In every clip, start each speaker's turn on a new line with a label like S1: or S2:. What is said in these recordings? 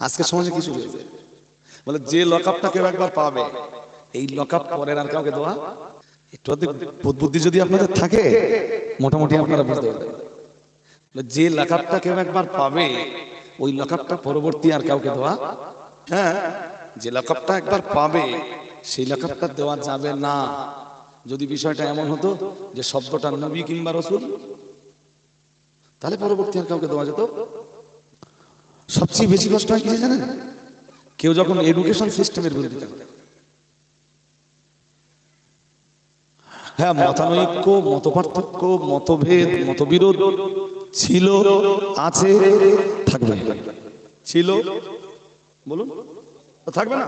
S1: আজকে সমাজে কিছু হয়েছে বলে যে লকআপটা কেউ একবার পাবে এই লকআপ পরের আর কাউকে দেওয়া একটু বুদ্ধি যদি আপনাদের থাকে মোটামুটি আপনারা বুঝতে পারবেন। বলে যে লকআপটা কেউ একবার পাবে ওই লকআপটা পরবর্তী আর কাউকে দেওয়া হ্যাঁ যে লকআপটা একবার পাবে সেই লকআপটা দেওয়া যাবে না। যদি বিষয়টা এমন হতো যে শব্দটা নবী কিংবা রসুল তাহলে পরবর্তী আর কাউকে দেওয়া যেত? সবচেয়ে বেশি কষ্ট হয় কি জানেন? কেউ যখন এডুকেশন সিস্টেমের বিরোধিতা হ্যাঁ মতানৈক্য মত পার্থক্য মতভেদ, মতবিরোধ ছিল, আছে, থাকবে। ছিল, বলুন থাকবে না?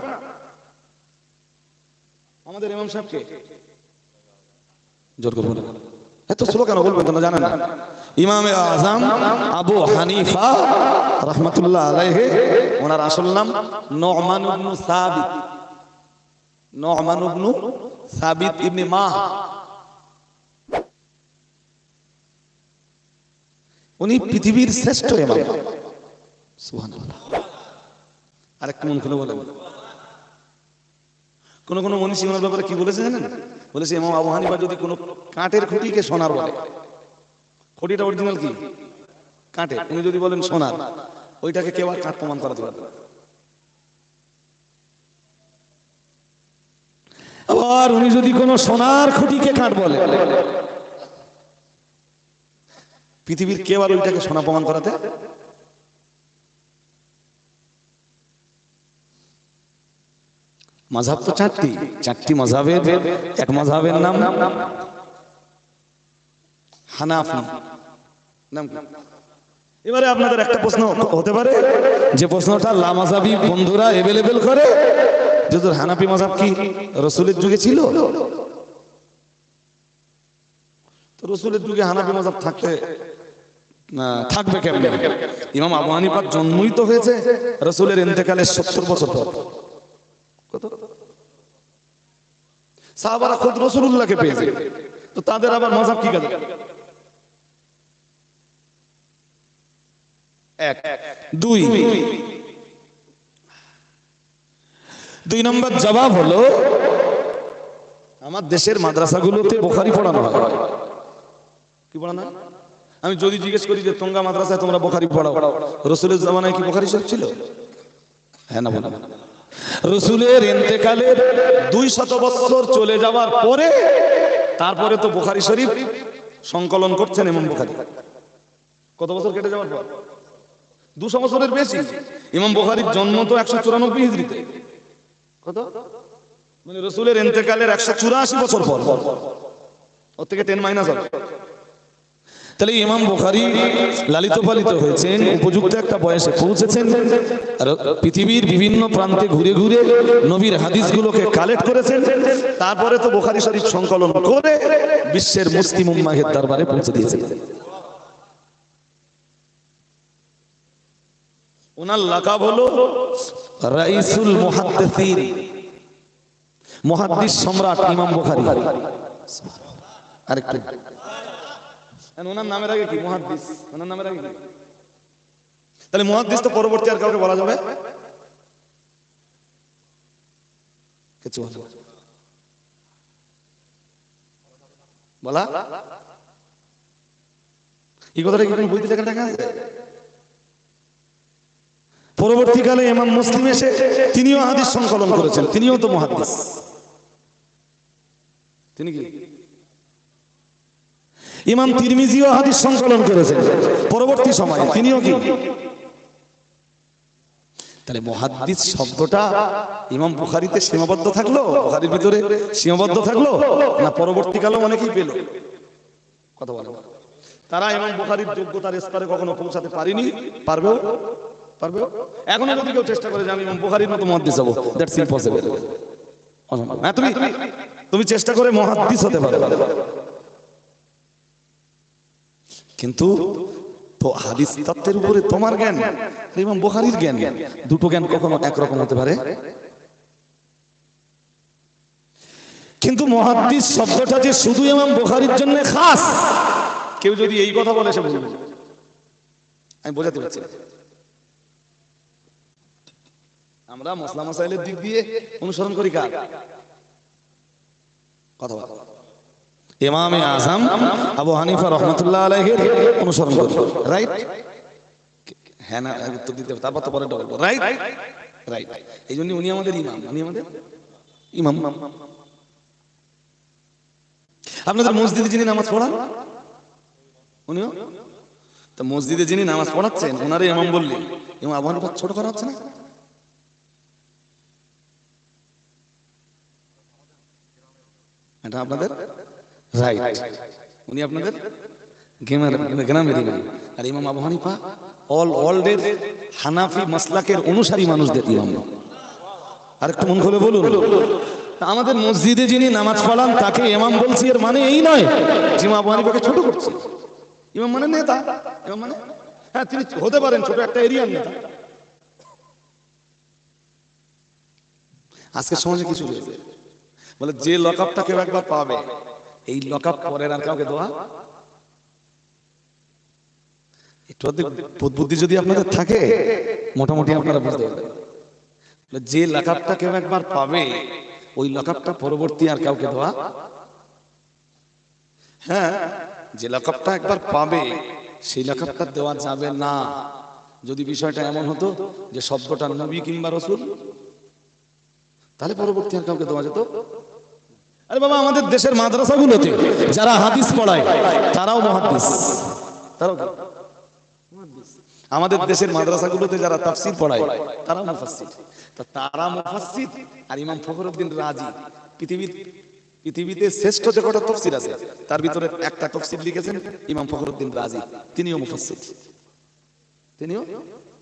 S1: আমাদের ইমাম সাহেবকে? জোর করব না এত স্লো কেন বলবেন তো না জানেন না? ইমাম আজম আবু হানিফা রহমতুল্লাহ আলাইহে, ওনার আসল নাম নমান ইবনু সাবিত। নমান ইবনু সাবিত ইবনে মাহ উনি পৃথিবীর শ্রেষ্ঠ ইমাম। সুবহানাল্লাহ। আরেকটু মন খুলে বলেন। কোন কোন মনীষী ওনার ব্যাপারে কি বলেছে জানেন? বলেছে ইমাম আবু হানিফা যদি কোনো কাঠের খুঁটিকে সোনার বলে খুঁটিটা অরিজিনাল কি? উনি যদি বলেন সোনার ওইটাকে কেউ আর কাঠ প্রমাণ করাতে পারবে? আবার উনি যদি কোনো সোনার খুঁটিকে কাঠ বলে পৃথিবীর কেউ আর ওইটাকে সোনা প্রমাণ করাতে? মাঝাব তো চারটি। চারটি মজাবের এক মজাবের নাম হানাফি নাম। এবারে আপনাদের একটা প্রশ্ন হতে পারে, যে প্রশ্নটা লামাজাবি বন্ধুরা এভেলেবেল করে? যে তোর হানাফি মজাব কি রসুলের যুগে ছিল? তো রসুলের যুগে হানাফি মজাব থাকতে থাকবে কেমন? ইমাম আবু হানিফার জন্মই তো হয়েছে রসুলের ইন্তেকালের সত্তর বছর পর। কত? সাহাবারা খুদ রসুল্লাহকে পেয়েছে। তো তাদের আবার মজাব কি কাজে এক, দুই। দুই নম্বর জবাব হলো, আমার দেশের মাদ্রাসাগুলোতে বোখারি পড়ানো হয়। কি পড়ানো আমি যদি জিজ্ঞেস করি যে, তোমরা মাদ্রাসায় তোমরা বোখারি পড়াও? রসুলের জামানায় কি বোখারি শরীফ ছিল? হ্যাঁ না, বলো। রসুলের এন্তেকালের দুই শত বছর চলে যাওয়ার পরে, তারপরে তো বোখারি শরীফ সংকলন করছেন এমন বোখারি। কত বছর কেটে যাওয়ার পর? দুশো বছরের বেশি। ইমাম বোখারির জন্ম তো একশো চুরানব্বই হিজড়িতে। কত? মানে রসুলের এন্তেকালের একশো চুরাশি বছর পর। ওর থেকে টেন মাইনাস হবে। তাহলে ইমাম বুখারী লালিত পালিত হয়েছেন, উপযুক্ত একটা বয়সে পৌঁছেছেন পৃথিবীর বিভিন্ন প্রান্তে ঘুরে ঘুরে নবীর হাদিসগুলোকে কালেক্ট করেছেন। তারপরে তো বুখারী শরীফ সংকলন করে বিশ্বের মুসলিম উম্মাহের দরবারে পৌঁছে দিয়েছেন। ওনার লাকাব হলো রাইসুল মুহাদ্দিসিন, মুহাদ্দিস সম্রাট ইমাম বুখারী। আরেকটু। ওনার নামের আগে কি? মুহাদ্দিস। ওনার নামের আগে কি? তাহলে মুহাদ্দিস তো পরবর্তী আর কাউকে বলা যাবে? কিছু বলা। এই কথাটা কি লেখা দেখা আছে? পরবর্তীকালে ইমাম মুসলিম এসে তিনিও হাদিস সংকলন করেছেন, তিনিও তো মুহাদ্দিস। তিনি কি? ইমাম তিরমিজিও হাদিস সংকলন করেছেন, পরবর্তী সময়ে তিনিও কি? তাহলে মুহাদ্দিস শব্দটা ইমাম বুখারীতে সীমাবদ্ধ থাকল? বুখারীর ভিতরে সীমাবদ্ধ থাকল? না পরবর্তীকালে অনেকেই পেল? কথা বলে। তারা ইমাম বুখারীর যোগ্যতার স্তরে কখনো পৌঁছাতে পারেনি, পারবেও? পারবেও এখনও যদি কেউ চেষ্টা করে যে আমি ইমাম বুখারীর মতো মুহাদ্দিস হব দ্যাটস ইম্পসিবল হ্যাঁ তুমি তুমি চেষ্টা করে মুহাদ্দিস হতে পারো। কিন্তু তো হাদিস তত্ত্বের উপরে তোমার জ্ঞান এবং বোখারির জ্ঞান। দুটো জ্ঞান কখনো একরকম হতে পারে। কিন্তু মহাদ্দিস শব্দটা যে শুধু এবং বোখারির জন্য খাস, কেউ যদি এই কথা বলে সে বুঝবে। আমি বোঝাতে পারছি। আমরা মশলা মশাইলের দিক দিয়ে অনুসরণ করি কার? কথা বল। ইমামে আজম আবু হানিফা রহমতুল্লাহ আলাইহির অনুসরণ করি রাইট হ্যাঁ না, উত্তর দিতে তারপর তো পরে বলব। রাইট রাইট এই জন্য উনি আমাদের ইমাম, উনি আমাদের ইমাম। আপনাদের মসজিদে যিনি নামাজ পড়ান, উনিও? তা মসজিদে যিনি নামাজ পড়াচ্ছেন ওনারে ইমাম বললেন, ইমাম আবু ছোট করা হচ্ছে না? এটা আপনাদের রাইট উনি আপনাদের গ্রামের গ্রামের ইমাম আর ইমাম আবু হানিফা অল ওয়ার্ল্ডের হানাফি মাসলাকের অনুসারী মানুষদের ইমাম। আর একটু মন খুলে বলুন। আমাদের মসজিদে যিনি নামাজ পড়ান, তাকে ইমাম বলছি, এর মানে এই নয় যে ইমাম আবু হানিফাকে ছোট করছে। ইমাম মানে নেতা। ইমাম মানে হ্যাঁ তিনি হতে পারেন, ছোট একটা এরিয়ার নেতা। আজকের সমাজে কিছু রয়েছে বলে, যে লকআপটা কেউ একবার পাবে, এই লকআপ পরের আর কাউকে দেওয়া? একটু বুদ্ধি যদি আপনাদের থাকে, মোটামুটি আপনারা বুঝতে পারবেন। যে লকআপটা কেউ একবার পাবে, ওই লকআপটা পরবর্তী আর কাউকে দেওয়া? হ্যাঁ যে লকআপটা একবার পাবে, সেই লকআপটা দেওয়া যাবে না। যদি বিষয়টা এমন হতো যে শব্দটা নবী কিংবা রসুল, তাহলে পরবর্তী আর কাউকে দেওয়া যেত? আরে বাবা, আমাদের দেশের মাদ্রাসাগুলোতে যারা হাদিস পড়ায়, তারাও মহাদিস তারাও? আমাদের দেশের মাদ্রাসাগুলোতে যারা তাফসীর পড়ায়, তারাও মুফাসসির। তা তারা মুফাসসির আর ইমাম ফখরুদ্দিন রাজি। পৃথিবীর পৃথিবীতে শ্রেষ্ঠ যে কটা তফসির আছে, তার ভিতরে একটা তফসির লিখেছেন ইমাম ফখরুদ্দিন রাজি। তিনিও মুফাসসির। তিনিও?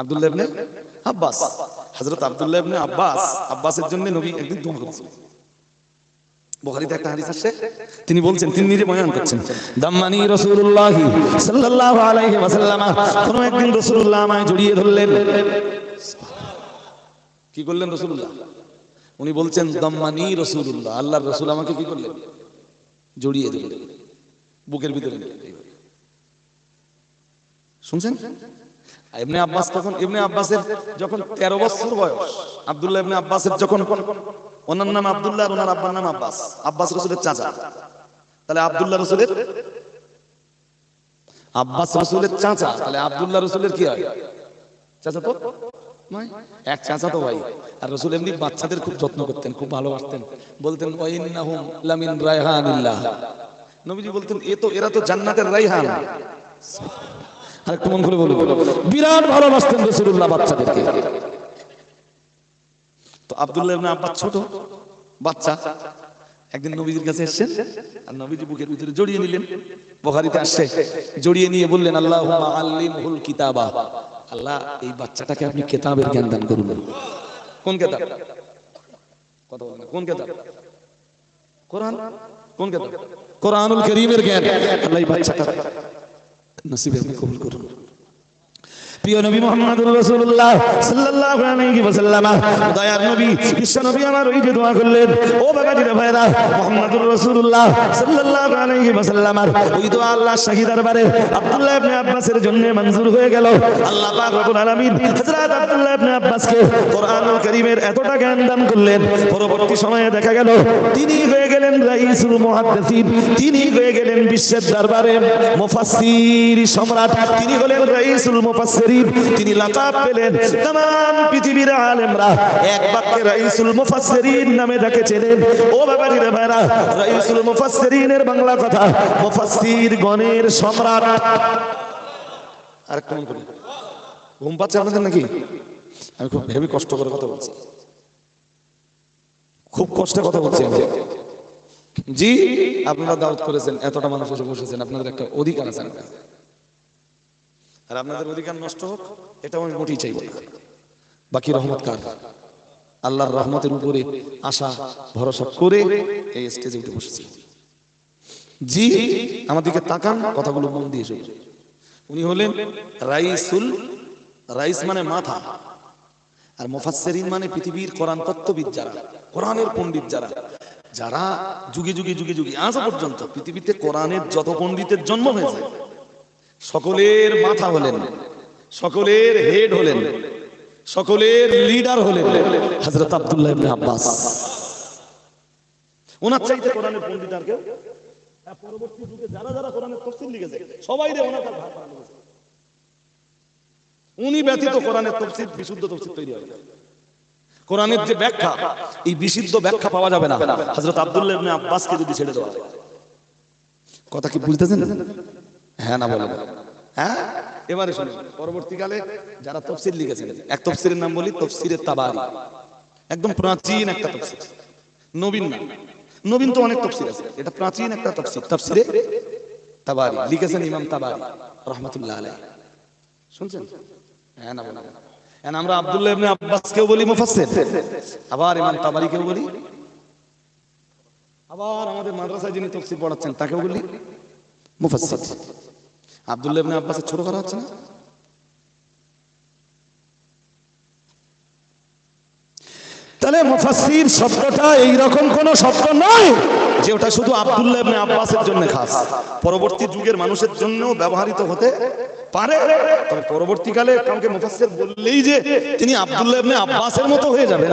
S1: আব্দুল্লাহ আব্বাস। হযরত আব্দুল্লাহ আব্বাস, আব্বাসের জন্য নবী একদিন দোয়া আছে তিনি বলছেন তিনি নিজে বয়ান করছেন, দাম্মানি ওয়াসাল্লাম, কোন একদিন রাসূলুল্লাহ আমায় জড়িয়ে ধরলেন। কি করলেন রাসূলুল্লাহ? উনি বলছেন, দাম্মানি রাসূলুল্লাহ, আল্লাহর রাসূল আমাকে কি করলেন? জড়িয়ে ধরলেন। বুকের ভিতরে শুনছেন? ইবনে আব্বাস তখন, ইবনে আব্বাসের যখন তেরো বছর বয়স, আব্দুল্লাহ ইবনে আব্বাসের যখন ওনার নাম আব্দুল্লাহ ওনার আব্বার নাম আব্বাস আব্বাস রসুলের চাচা। তাহলে আব্দুল্লাহ রসুলের, আব্বাস রসুলের চাচা, তাহলে আব্দুল্লাহ রসুলের কি হয়? চাচা তো এক চাচা তো ভাই। আর রসুল এমনি বাচ্চাদের খুব যত্ন করতেন, খুব ভালোবাসতেন। বলতেন ওয়াইন্নাহুম লামিন রায়হানিল্লাহ। নবীজি বলতেন, এ তো, এরা তো জান্নাতের রাইহান আর একটু মন খুলে বলুন। বিরাট ভালোবাসতেন রসুল্লাহ বাচ্চাদেরকে। তো আব্দুল্লাহ আব্বাস ছোট, বাচ্চা। একদিন নবীজির কাছে এসেছেন আর নবীজি বুকের ভিতরে জড়িয়ে নিলেন। বুখারীতে আসছে, জড়িয়ে নিয়ে বললেন, আল্লাহুম্মা আল্লিমহুল কিতাবা। আল্লাহ, এই বাচ্চাটাকে আপনি কিতাবের জ্ঞান দান করুন। কোন কিতাব? কথা বলেন কোন কিতাব? কোরআন? কোন কিতাব? কোরআনুল কারীমের জ্ঞান। আল্লাহ এই বাচ্চাটা নসিবে আপনি কবুল করুন প্রিয় নবী মুহাম্মদুর রাসূলুল্লাহ সাল্লাল্লাহু আলাইহি ওয়াসাল্লাম, দয়ার নবী বিশ্ব নবী আমার ওই যে দোয়া করলেন, ও বাবাজিরা ভাইরা মুহাম্মদুর রাসূলুল্লাহ সাল্লাল্লাহু আলাইহি ওয়াসাল্লাম ওই দোয়া আল্লাহ শাহী দরবারে আব্দুল্লাহ ইবনে আব্বাসের জন্য মঞ্জুর হয়ে গেল। আল্লাহ পাক রব্বুল আলামিন হযরত আব্দুল্লাহ ইবনে আব্বাসকে কোরআনুল কারীমের এতটা জ্ঞান দান করলেন। পরবর্তী সময়ে দেখা গেল, তিনি হয়ে গেলেন রাইসুল মুহাদ্দিসিন, তিনি হয়ে গেলেন বিশ্বের দরবারে মুফাসসির সম্রাট, তিনি হলেন রাইসুল মুফাসসিরিন তিনি লাকাব পেলেন तमाम পৃথিবীর আলেমরা এক বাক্যে রাইসুল মুফাসসিরিন নামে ডাকে চেনেন ও বাবাজি রে ভাইরা রাইসুল মুফাসসিরিনের বাংলা কথা মুফাসসির গণের সম্রাট আর কেমন করি ঘুম পাচ্ছে আপনাদের নাকি আমি খুব হেভি কষ্ট করে কথা বলছি খুব কষ্টে কথা বলছি আমি জি আপনারা দাওয়াত করেছেন এতটা মানুষ এসে বসেছেন আপনাদের একটা অধিকার আছে আমার কাছে। আর আপনাদের অধিকার নষ্ট হোক এটাও আমি মোটেই চাইব বাকি রহমত কার? আল্লাহর রহমতের উপরে আশা ভরসা করে এই স্টেজে উঠে বসেছি। জি আমাদেরকে তাকান কথাগুলো মন দিয়ে শুনুন। উনি হলেন রাইসুল রাইস মানে মাথা। আর মুফাসসিরিন মানে পৃথিবীর কোরআন তত্ত্ববিদ যারা। কোরআনের পণ্ডিত যারা। যারা যুগে যুগে যুগে যুগে আজ পর্যন্ত পৃথিবীতে কোরআনের যত পণ্ডিতের জন্ম হয়েছে। সকলের মাথা হলেন, সকলের হেড হলেন, সকলের লিডার হলেন হযরত আব্দুল্লাহ ইবনে আব্বাস। ওনার চাইতে কোরআনের পণ্ডিত আর কেউ? আর পরবর্তী যুগে যারা যারা কোরআনের তফসিল লিখেছে, সবাই রে ওনার ভাগ। উনি ব্যতীত কোরআনের তফসিল, বিশুদ্ধ তফসিল তৈরি হয় কোরআনের যে ব্যাখ্যা, এই বিশুদ্ধ ব্যাখ্যা পাওয়া যাবে না। হযরত আব্দুল্লাহ ইবনে আব্বাসকে যদি ছেড়ে দেওয়া হয়। কথা কি বুঝতেছেন? হ্যাঁ না বলেন হ্যাঁ? এবারে শুনুন, পরবর্তীকালে যারা তফসির লিখেছেন, এক তফসিরের নাম বলি তফসিরের তাবারি। একদম প্রাচীন একটা তফসির। নবীন না নবীন তো অনেক তফসির আছে। এটা প্রাচীন একটা তফসির। তফসিরে তাবারি। লিখেছেন ইমাম তাবারি, রহমাতুল্লাহ আলাইহি। শুনছেন? হ্যাঁ না বলেন এখন আমরা আব্দুল্লাহ ইবনে আব্বাসকেও বলি, মুফাসসির। আবার ইমাম তাবারিকেও বলি। আবার আমাদের মাদ্রাসায় যিনি তফসির পড়াচ্ছেন, তাকেও বলি মুফাসসির। আব্দুল্লাহ ইবনে আব্বাসের ছোট করা হচ্ছে না? তাহলে মুফাসসির শব্দটা এই রকম কোন শব্দ নয় যে ওটা শুধু আব্দুল্লাহ ইবনে আব্বাসের জন্য খাস। পরবর্তী যুগের মানুষের জন্যও ব্যবহৃত হতে পারে। তবে পরবর্তীকালে কাউকে মুফাসসির বললেই যে তিনি আব্দুল্লাহ ইবনে আব্বাসের মতো হয়ে যাবেন।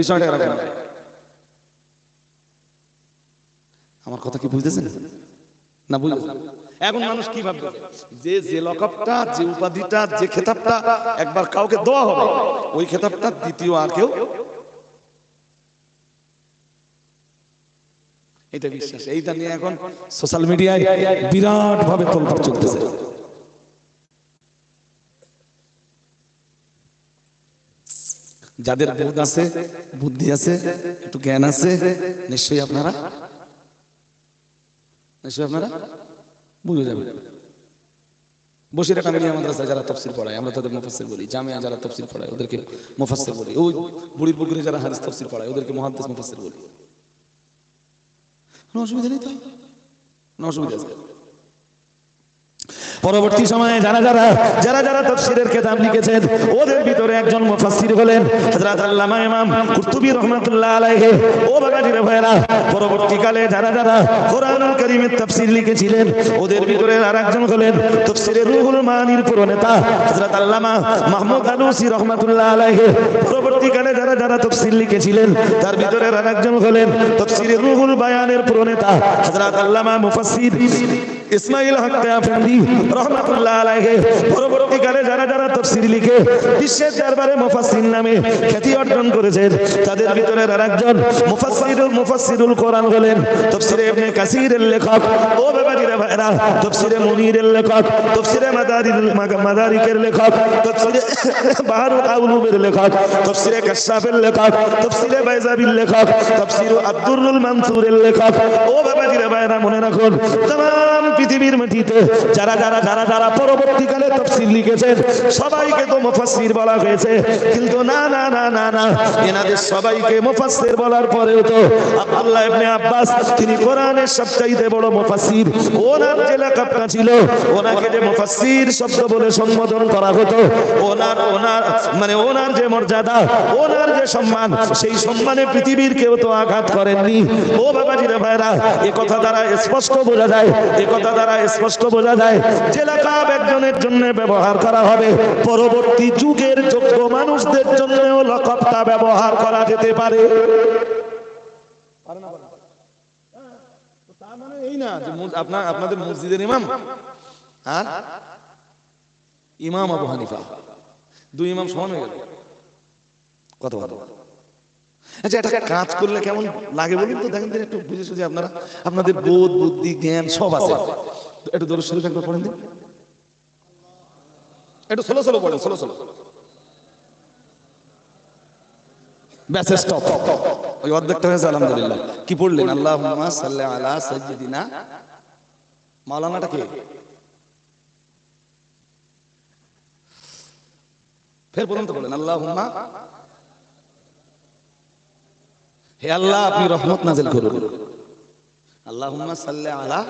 S1: বিষয়টা এরকম। আমার কথা কি বুঝতেছেন? না বুঝতেছেন? এখন মানুষ কি ভাববে? যে যে লকবটা যে উপাধিটা যে খেতাবটা একবার কাউকে দেওয়া হবে ওই খেতাবটা দ্বিতীয় আর কেউ? এটা বিশ্বাস। এইটা নিয়ে এখন সোশ্যাল মিডিয়ায় বিরাট ভাবে তোলপাড় চলতেছে। যাদের বোধ আছে বুদ্ধি আছে একটু জ্ঞান আছে নিশ্চয়ই আপনারা? নিশ্চয়ই আপনারা? বুঝে রাখা বসিরা কামিলিয়া মাদ্রাসা যারা তফসিল পড়ায়, আমরা তাদের মুফাসসির বলি, জামিয়া যারা তফসিল পড়ায়, ওদেরকে মুফাসসির বলি। ওই বুড়ির পুকুরে যারা হাদিস তফসিল পড়ায়, ওদেরকে মুহাদ্দিস মুফাসসির বলি। কোনো অসুবিধা নেই তো? কোনো অসুবিধা আছে? পরবর্তী সময়ে যারা যারা যারা যারা তফসিরের কিতাব লিখেছেন, ওদের ভিতরে একজন মুফাসসির হলেন হযরত আল্লামা ইমাম কুরতুবী রাহমাতুল্লাহ আলাইহি। ও বাগাজিরে ভাইরা পরবর্তীকালে যারা যারা কোরআনুল কারীমের তাফসীর লিখেছিলেন, ওদের ভিতরে আরেকজন হলেন তাফসীরের রুহুল মানির প্রণেতা হযরত আল্লামা মাহমুদ আলুসি রাহমাতুল্লাহ আলাইহি। পরবর্তীকালে যারা যারা তাফসীর লিখেছিলেন, তার ভিতরে আরেকজন হলেন তাফসীরের রুহুল বায়ানের প্রণেতা হযরত আল্লামা মুফাসসির। ইসমাইল হক আফেন্দি রহমাতুল্লাহ আলাইহি পরবর্তীকালে যারা যারা তাফসীর লিখে বিশ্বের দরবারে মুফাসসির নামে খ্যাতি অর্জন করেছেন তাদের ভিতরে আরেকজন মুফাসসিরুল মুফাসসিরুল কোরআন হলেন তাফসীরে ইবনে কাসিরের লেখক ও বাবাজিরা ভাইরা তাফসীরে মুনিরের লেখক তাফসীরে মাদারিল মাদারিকের লেখক তাফসীরে বাহারুল আউলুমের লেখক তাফসীরে কাশাফের লেখক তাফসীরে বাইজাবির লেখক তাফসীর আব্দুরুল মানসুরের লেখক ও বাবাজিরা ভাইরা মনে রাখুন तमाम পৃথিবীর মাটিতে, যারা যারা যারা যারা পরবর্তীকালে তফসিল লিখেছেন, সবাইকে তো মুফাসসির বলা হয়েছে। কিন্তু না না না না না, এনাদের সবাইকে মুফাসসির বলার পরেও তো আব্দুল্লাহ ইবনে আব্বাস, তিনি কোরআনের সবচাইতে বড় মুফাসসির। ওনার যে লেখাপটা ছিল, ওনাকে যে মুফাসসির শব্দ বলে সম্বোধন করা হতো, ওনার ওনার মানে ওনার যে মর্যাদা, ওনার যে সম্মান, সেই সম্মানে পৃথিবীর কেউ তো আঘাত করেননি। ও বাবাজিরা ভাইরা, এ কথা দ্বারা স্পষ্ট বোঝা যায়, এ কথা দ্বারা স্পষ্ট বোঝা যায় যে লাকাব একজনের জন্য ব্যবহার করা হবে। পরবর্তী যুগের যোগ্য মানুষদের জন্যও লকবটা ব্যবহার করা যেতে পারে। তার মানে আপনাদের মসজিদের ইমাম? হ্যাঁ? ইমাম আবু হানিফা। দুই ইমাম সমান হয়ে গেল। কত ভালো আচ্ছা এটা কাজ করলে কেমন লাগে বলুন তো? দেখেন একটু বুঝে সুঝে আপনারা। আপনাদের বোধ বুদ্ধি জ্ঞান সব আছে। একটু দরুদ শরীফ একবার পড়েন একটু ষোলো ষোলো পড়েন ষোলো ষোলো। ব্যাস স্টপ ওই অর্ধেকটা হয়েছে আলহামদুলিল্লাহ। কি পড়লেন? আল্লাহ সাল্লি আলা সাইয়্যিদিনা। মাওলানাটা কে? ফের বলেন। আল্লাহ হে আল্লাহ আপনি রহমত নাজিল করুন। আল্লাহুম্মা সাল্লি আলা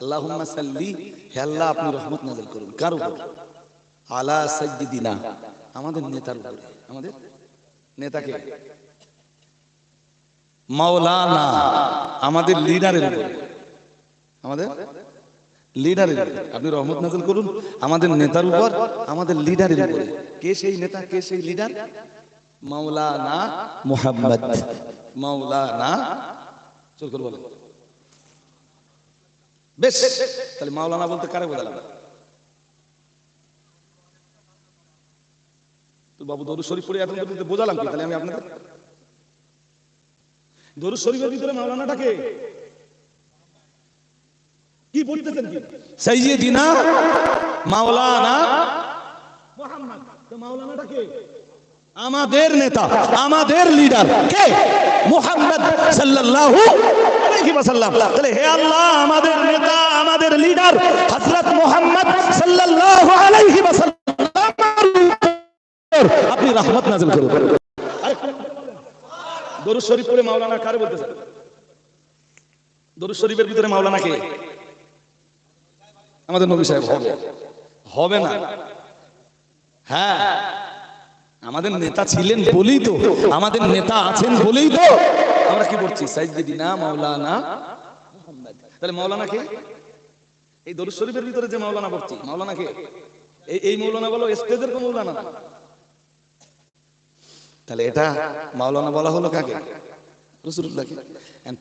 S1: আল্লাহুম্মা সাল্লি। হে আল্লাহ আপনি রহমত নাজিল করুন। কার উপর? আলা সাইয়্যিদিনা। আমাদের নেতার উপরে। আমাদের নেতাকে? মাওলানা আমাদের লিডারের উপরে। আমাদের লিডারের। আপনি রহমত নাজিল করুন। আমাদের নেতার উপর আমাদের লিডারের উপরে। কে সেই নেতা কে সেই লিডার? মাওলানা মুহাম্মদ। মাওলানা চল করে বলেন বেশ, তাহলে মাওলানা বলতে কারে বোঝালাম? তো বাবু দরুদ শরীফ পড়ে এখন পর্যন্ত বোঝালাম কি? তাহলে আমি আপনাদের দরুদ শরীফের ভিতরে মাওলানাটাকে কি বলতেছেন কি? সাইয়্যিদিনা মাওলানা মুহাম্মদ, তো মাওলানাটা কে আমাদের নেতা, আমাদের লিডার কে? মুহাম্মদ সাল্লাল্লাহু আলাইহি ওয়াসাল্লাম। তাহলে হে আল্লাহ, আমাদের নেতা, আমাদের লিডার হযরত মুহাম্মদ সাল্লাল্লাহু আলাইহি ওয়াসাল্লাম আপনি রহমত নাযিল করুন। দরুদ শরীফ পড়ে মাওলানা কারে বলতেছেন দরুদ শরীফের ভিতরে মাওলানা কে? আমাদের নবী সাহেব হবে। হবে না। হ্যাঁ। আমাদের নেতা ছিলেন বলেই তো, আমাদের নেতা আছেন বলেই তো। আমরা কি করছি সাইদিনা মাওলানা তাহলে মাওলানা কে? এই দরুদ শরীফের ভিতরে যে মাওলানা পড়ছি, মাওলানা কে? এই এই মাওলানা বলো স্টেজের কোন মাওলানা। তাহলে এটা মাওলানা বলা হলো কাকে? রসুল্লাহকে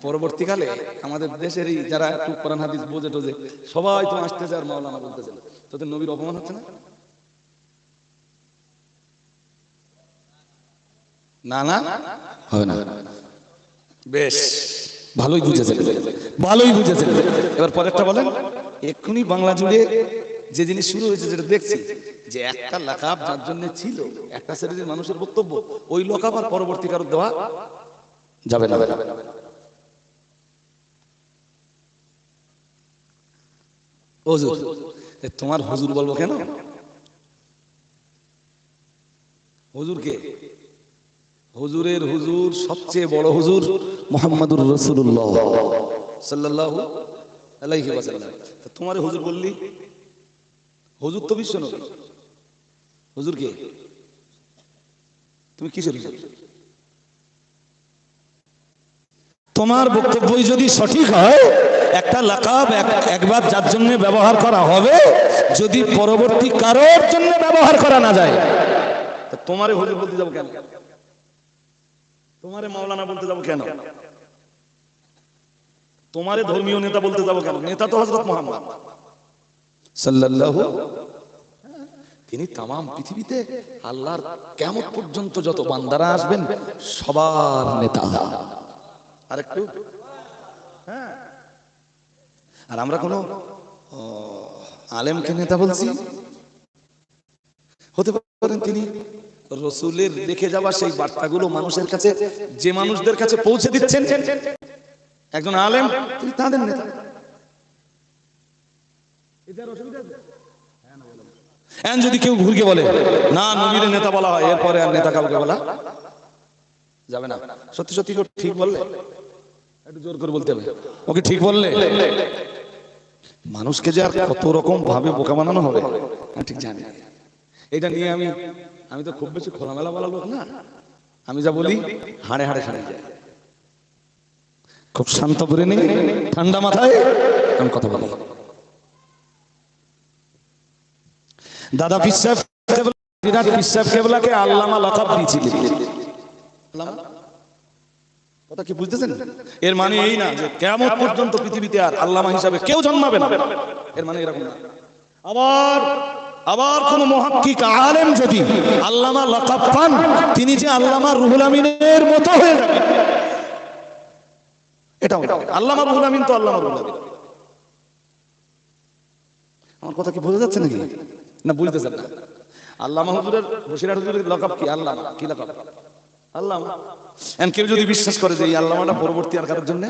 S1: পরবর্তীকালে আমাদের দেশের যারা একটু কোরআন হাদিস বোঝে টোজে সবাই তো আসতেছে আর মাওলানা বলতেছে তোদের নবীর অপমান হচ্ছে না? না না হবে না। বেশ। ভালোই বুঝেছেন। ভালোই বুঝেছেন। এবার পরেরটা বলেন। এক্ষুনি বাংলা জুড়ে যে জিনিস শুরু হয়েছে যেটা দেখছি যে একটা লাকাব যার জন্য ছিল একটা শ্রেণির মানুষের বক্তব্য ওই লকাব আর পরবর্তী কারও দেওয়া যাবে না। হুজুর তোমার হুজুর বলব কেন? হুজুর কে হুজুরের হুজুর সবচেয়ে বড় হুজুর মোহাম্মদুর রসুল্লাহ ওয়াসাল্লাম। তোমার হুজুর বললি? হুজুর তো বিশ্ব নবী। হুজুর কে? তুমি কিসের তোমার বক্তব্যই যদি সঠিক হয়, একটা লাকাব এক- একবার যার জন্য ব্যবহার করা হবে, যদি পরবর্তী কারোর জন্য ব্যবহার করা না যায় তোমারে হুজুর বলতে যাব কেন? তোমারে মাওলানা বলতে যাব কেন? তোমারে ধর্মীয় নেতা বলতে যাব কেন? নেতা তো হযরত মুহাম্মদ। সাল্লাল্লাহু তিনি তামাম পৃথিবীতে আল্লাহর কেমন পর্যন্ত যত বান্দারা আসবেন সবার নেতা। আরেকটু হ্যাঁ। আর আমরা কোনো আলেমকে নেতা বলছি? হতে পারেন তিনি রসুলের রেখে যাওয়া সেই বার্তাগুলো মানুষের কাছে, যে মানুষদের কাছে পৌঁছে দিচ্ছেন। একজন আলেম, তিনি তাদের নেতা। যদি কেউ ঘুরকে বলে, না নবীর নেতা বলা হয়, এরপরে আর নেতা কাউকে বলা যাবে না। সত্যি সত্যি ঠিক বললে? একটু জোর করে বলতে হবে। ওকে ঠিক বললে? মানুষকে যে আর কত রকম ভাবে বোকা বানানো হবে ঠিক জানি এটা নিয়ে আমি আমি তো খুব বেশি খোলামেলা বলা লোক না। আমি যা বলি, হাড়ে হাড়ে হাড়ে যায়। খুব শান্ত করে নেই ঠান্ডা মাথায় আমি কথা বলি দাদা পিসাব বিরাট পিসাব কেবলাকে আল্লামা লকাব দিয়েছিলেন? কথা কি বুঝতেছেন? এর মানে এই না যে কেমন পর্যন্ত পৃথিবীতে আর আল্লামা হিসাবে কেউ জন্মাবে না। এর মানে এরকম না। আবার আবার কোন মহাক্কিক আলেম যদি আল্লামা লকাব পান, তিনি যে আল্লামা রুহুল আমিনের মতো হয়ে যাবেন এটাও। আল্লামা রুহুল আমিন তো আল্লামা রুহুল আমিন। আমার কথা কি বোঝা যাচ্ছে নাকি? না বুঝতেছেন না। আল্লামা হুজুরের বসিরহাট হুজুরের লকাব কি? আল্লামা। কি লকাব? আল্লামা। এখন কেউ যদি বিশ্বাস করে যে এই আল্লামাটা পরবর্তী আর কারোর জন্য?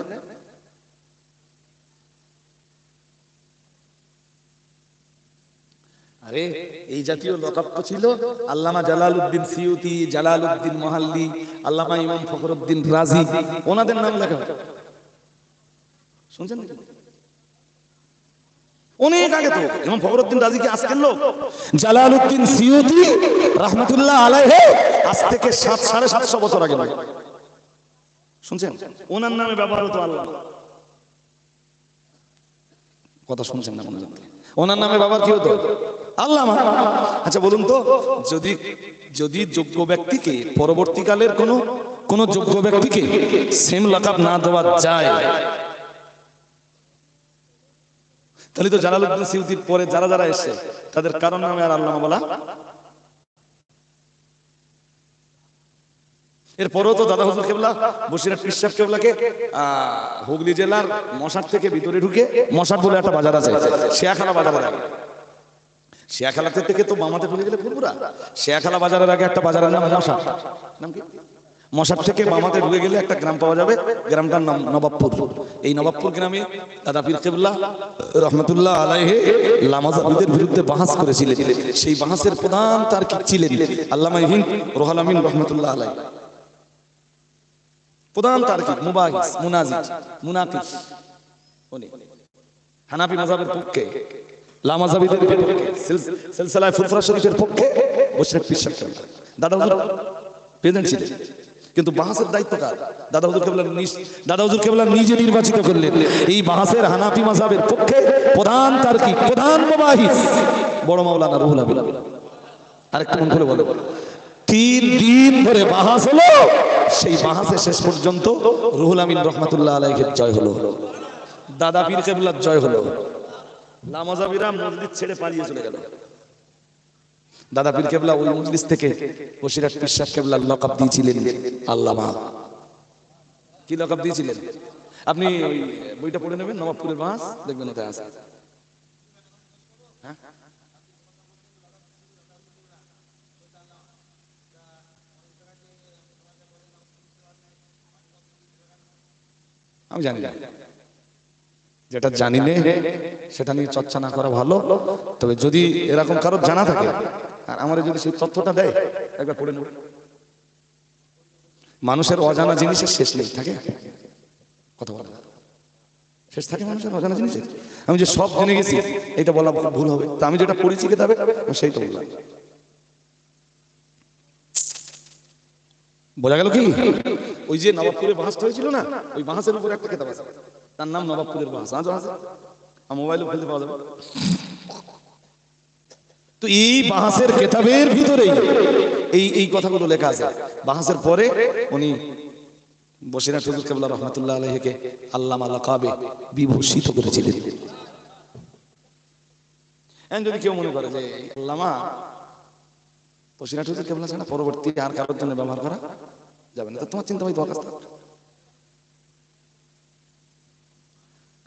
S1: আরে, এই জাতীয় লকাপ ছিল আল্লামা জালালউদ্দিন সিউতি, জালালউদ্দিন মহাল্লি, আল্লামা ইমাম ফখরুদ্দিন রাজি। ওনাদের নাম লেখা শুনছেন অনেক আগে তো ইমাম ফখরুদ্দিন রাজি কি আজকের লোক? জালালউদ্দিন সিউতি, রহমতুল্লাহ আলাইহি, আজ থেকে সাত, সাড়ে সাতশো বছর আগে লাগে। শুনছেন? ওনার নামে ব্যবহার হতো আল্লাহ। কথা শুনছেন না মনে ওনার নামে বাবার কি হতো? আল্লাহ আচ্ছা বলুন তো যদি যদি যোগ্য ব্যক্তিকে পরবর্তীকালের কোন কোন যোগ্য ব্যক্তিকে সেম লাকাব না দেওয়া যায় তাহলে তো জালালউদ্দিন সিউতির পরে যারা যারা এসে তাদের কারণ নামে আর আল্লামা বলা? এরপরেও তো দাদা হুজুর কেবলা বসিরহাট পিসাব কেবলাকে আহ, হুগলি জেলার মশার থেকে ভিতরে ঢুকে মশার বলে একটা বাজার আছে শেয়াখালা বাজারের আগে শেয়াখালা থেকে তো বামাতে চলে গেলে ফুলপুরা শেয়াখালা বাজারের আগে একটা বাজারের নাম মশা নাম কি? মশার থেকে মামাতে ঢুকে গেলে একটা গ্রাম পাওয়া যাবে, গ্রামটার নাম নবাবপুর। এই নবাবপুর গ্রামে দাদা পীর কেবলা রহমতুল্লাহ আলাইহে লামাজাবিদের বিরুদ্ধে বাহাস করেছিলেন। সেই বাহাসের প্রধান তার কি ছিলেন? আল্লামা হিন্দ রোহাল আমিন রহমতুল্লাহ আলাই প্রধান তার্কিক মুবাহিস মুনাজিজ মুনাকিস। উনি। হানাফি মাযহাবের পক্ষে। লামাজাবিদের সিলসিলায়ে শরীফের পক্ষে মুশরিক পিসাব কেবলা দাদা হুজুর প্রেজেন্ট ছিলেন, কিন্তু বাহাসের দায়িত্ব কার? দাদা হুজুর কেবলা দাদা হুজুর কেবলা নিজে নির্বাচিত করলেন। এই বাহাসের হানাফি মাযহাবের পক্ষে প্রধান তার্কিক প্রধান মুবাহিস। বড় মাওলানা রুহুল আমিন। আরেকটা মন করে বলো তিন দিন ধরে বাহাস হলো, সেই বাহাসে শেষ পর্যন্ত রুহুল আমিন রহমাতুল্লাহ আলাইহির জয় হলো। দাদা পীর কেবলার জয় হলো। মসজিদ ছেড়ে পালিয়ে চলে গেল। দাদা পীর কেবলা ওই থেকে বসিরাট লকব দিয়েছিলেন। আল্লামা। কি লকব দিয়েছিলেন? আপনি ওই বইটা পড়ে নেবেন, নবাবপুরের দেখবেন ওটা আছে। হ্যাঁ? আমি জানি না। যেটা জানি নে সেটা নিয়ে চর্চা না করা ভালো। তবে যদি এরকম কারও জানা থাকে, আর আমার যদি সেই তথ্যটা দেয়, একবার পড়ে নেব। মানুষের অজানা জিনিসের শেষ নেই, থাকে? কথা বলা শেষ থাকে মানুষের অজানা জিনিসের? আমি যে সব জেনে গেছি এটা বলা ভুল হবে। তা আমি যেটা পড়েছি কেতাবে আমি সেই তো বললাম। বোঝা গেল কি? ওই যে নবাবপুরের বাহাসটা হয়েছিল না? ওই বাঁশের উপর একটা কেতাব আছে। তার নাম নবাবপুরের বাহাস আজও আছে আর মোবাইলে খুলতে পাওয়া যাবে। তো এই বাহাসের কেতাবের ভিতরেই এই এই কথাগুলো লেখা আছে। বাহাসের পরে উনি বসিরাট হুজুর কেবলা রহমতুল্লাহ আলহীকে আল্লামা লাকাবে বিভূষিত করেছিলেন। এখন যদি কেউ মনে করে যে আল্লামা বসিরাট হুজুর কেবলা ছাড়া পরবর্তী আর কারোর জন্য ব্যবহার করা যাবে না? তোমার চিন্তা ভাই দরকার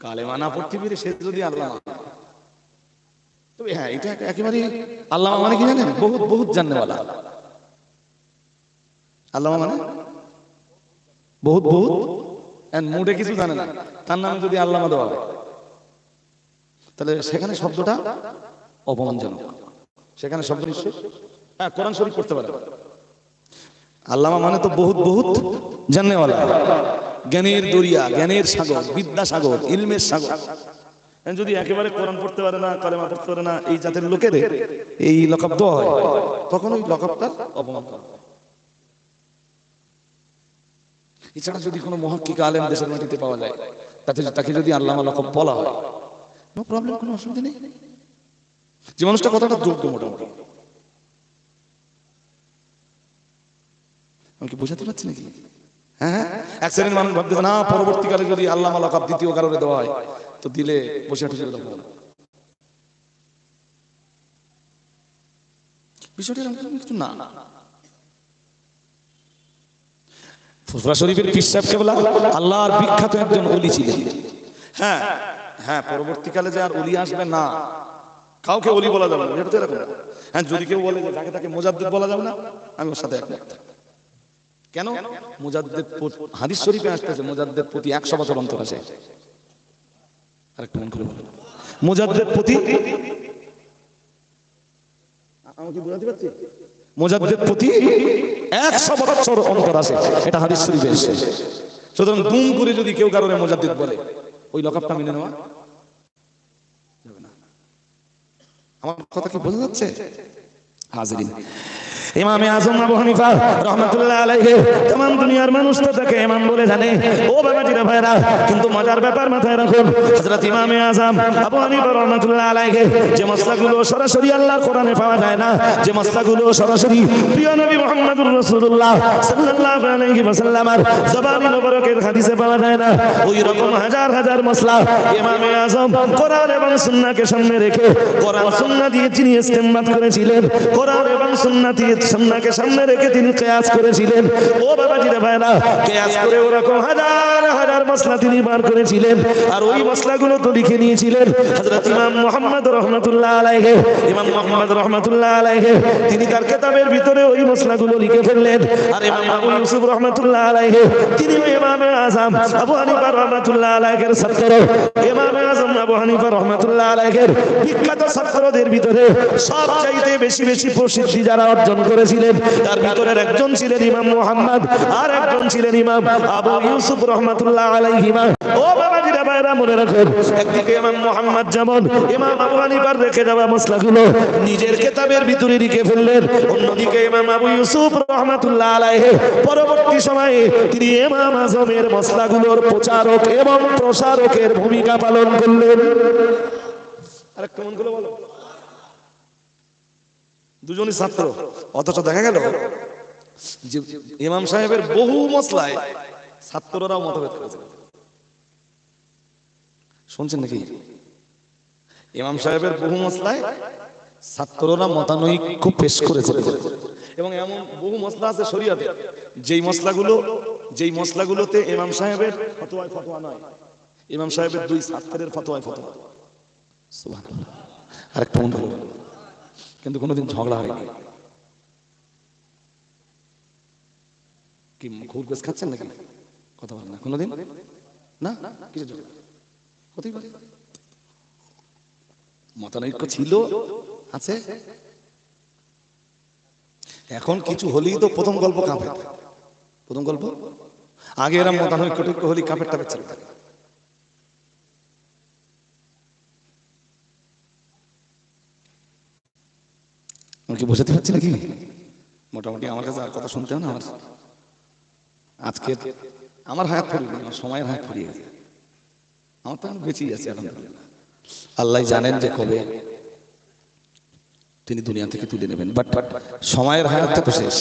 S1: কালেমা না সে যদি আল্লাহ তবে হ্যাঁ এটা একেবারে আল্লাহ মানে কি জানেন? বহুত বহুত জাননেওয়ালা আল্লাহ মানে? বহুত বহুত? মুডে কিছু জানে না। তার নামে যদি আল্লামা দেওয়া হয়। তাহলে সেখানে শব্দটা অপমানজনক। সেখানে শব্দ নিশ্চয়? হ্যাঁ কোরআন শরীফ করতে পারে। আল্লামা মানে তো বহুত বহুত জাননেওয়ালা জ্ঞানের দরিয়া জ্ঞানের সাগর বিদ্যা সাগর ইলমের সাগর। যদি একেবারে কোরআন পড়তে পারে না কালেমা পড়তে পারে না এই জাতের লোকেদের এই লকব দেওয়া হয়। তখন ওই লকবটার অপমান করা এছাড়া যদি কোনো মহাক্কিক আলেম দেশের মাটিতে পাওয়া যায় তাতে তাকে যদি আল্লামা লকব বলা হয় নো প্রবলেম কোনো অসুবিধা নেই। যে মানুষটা কতটা যোগ্য মোটামুটি। আমি কি বোঝাতে পারছি নাকি? হ্যাঁ? মানুষ ভাবতেছে, না, পরবর্তীকালে যদি আল্লাহ লকব দ্বিতীয় কারণে দেওয়া হয়, তো দিলে বসে কেবলা আল্লাহর বিখ্যাত একজন অলি হ্যাঁ হ্যাঁ পরবর্তীকালে যে আর অলি আসবে না, কাউকে অলি বলা যাবে না হ্যাঁ যদি কেউ বলে যে তাকে তাকে মোজাদ্দেদ বলা যাবে না, আমি ওর সাথে একমত। কেন? মুজাদ্দেদ হাদিস শরীফে আসতেছে মুজাদ্দেদ প্রতি একশো বছর অন্তর আছে। আরেকটু মন করে বলুন মুজাদ্দেদ প্রতি আমি কি বোঝাতে পারছি মোজাদ্দের প্রতি একশো বছর অন্তর আছে। এটা হাদিস শরীফে এসেছে। সুতরাং দুম করে যদি কেউ কারণে মোজাদ্দিদ বলে ওই লকআপটা মেনে নেওয়া যাবে না। আমার কথা কি বোঝা যাচ্ছে? হাজিরিন। ইমামে আজম আবু হানিফা রহমাতুল্লাহ আলাইহি तमाम দুনিয়ার মানুষ তো তাকে ইমাম বলে জানে ও বাবাজিরা ভাইরা কিন্তু মজার ব্যাপার মাথায় রাখুন হযরত ইমামে আজম আবু হানিফা রহমাতুল্লাহ আলাইহি যে মসলাগুলো সরাসরি আল্লাহর কোরআনে পাওয়া যায় না যে মসলাগুলো সরাসরি প্রিয় নবী মুহাম্মদুর রাসূলুল্লাহ সাল্লাল্লাহু আলাইহি ওয়াসাল্লামের জবানি মোবারকের হাদিসে পাওয়া যায় না ওই রকম হাজার হাজার মসলা ইমামে আজম কোরআন এবং সুন্নাহকে সামনে রেখে কোরআন সুন্নাহ দিয়ে তিনি ইস্তেমবাদ করেছিলেন কোরআন এবং সুন্নাহ দিয়ে সুন্নাহকে সামনে রেখে তিনি কিয়াস করেছিলেন। ও বাবাজিরা ভাইরা কিয়াস করে ওরকম হাজার হাজার মশলা তিনি বার করেছিলেন। আর ওই মসলাগুলো তো লিখে নিয়েছিলেন হযরত ইমাম মুহাম্মদ রহমাতুল্লাহ আলাইহি। ইমাম মুহাম্মদ রহমাতুল্লাহ আলাইহি, তিনি তার কিতাবের ভিতরে ওই মসলাগুলো লিখে ফেললেন। আর ইমাম আবু ইউসুফ রহমাতুল্লাহ আলাইহি, তিনি ইমামে আজম, আবু হানিফা রহমাতুল্লাহ আলাইহির ছাত্র। ইমামে আজম, আবু হানিফা রহমাতুল্লাহ আলাইহির বিখ্যাত ছাত্রদের ভিতরে সবচাইতে বেশি বেশি প্রসিদ্ধি যারা অর্জন করেছিলেন। তার ভিতরের একজন ছিলেন ইমাম মুহাম্মদ, আর একজন ছিলেন ইমাম আবু ইউসুফ রহমাতুল্লাহ আলাইহিমা। ও বাবাজিরা ভাইরা মনে রাখুন, একদিকে ইমাম মুহাম্মদ যেমন ইমাম আবু হানিফার রেখে যাওয়া মসলাগুলো নিজের কিতাবের ভিতরে লিখে ফেললেন, অন্যদিকে ইমাম আবু ইউসুফ রহমাতুল্লাহ আলাইহি, পরবর্তী সময়ে তিনি ইমাম আজমের মসলাগুলোর প্রচারক এবং প্রসারকের ভূমিকা পালন করলেন। আরে কেমন করে বলো। দুজনই ছাত্র, অথচ দেখা গেল যে ইমাম সাহেবের বহু মশলায় ছাত্ররাও মতভেদ করেছে। শুনছেন নাকি? ইমাম সাহেবের বহু মশলায় ছাত্ররা মতানৈক্য পেশ করেছে। এবং এমন বহু মশলা আছে শরীয়তে, যেই মশলাগুলো যেই মশলাগুলোতে ইমাম সাহেবের ফতোয়ায় ফতোয়া নয়, ইমাম সাহেবের দুই ছাত্রের ফতোয়ায় ফতোয়া। সুবহানাল্লাহ। আরেকটা মনে কিন্তু কোনোদিন ঝগড়া হয়নি। কি ঘুর বেশ খাচ্ছেন নাকি? কথা বলেন না, কোনোদিন? না? কিছু হতেই পারে মতানৈক্য ছিল? আছে। এখন কিছু হলেই তো প্রথম গল্প কাঁপে প্রথম গল্প? আগে এরা মতানৈক্য টৈক্য হলি কাপের টাপের ছিল আমি কি বোঝাতে পারছি নাকি? মোটামুটি আমার কাছে আর কথা শুনতে হবে না আমার। আজকে আমার হায়াত ফুরিয়ে আমার সময়ের হায়াত ফুরিয়ে গেছে। আমার তো বেঁচেই আছে আলহামদুলিল্লাহ। আল্লাহ জানেন যে কবে তিনি দুনিয়া থেকে তুলে নেবেন বাট বাট সময়ের হায়াতটা তো শেষ।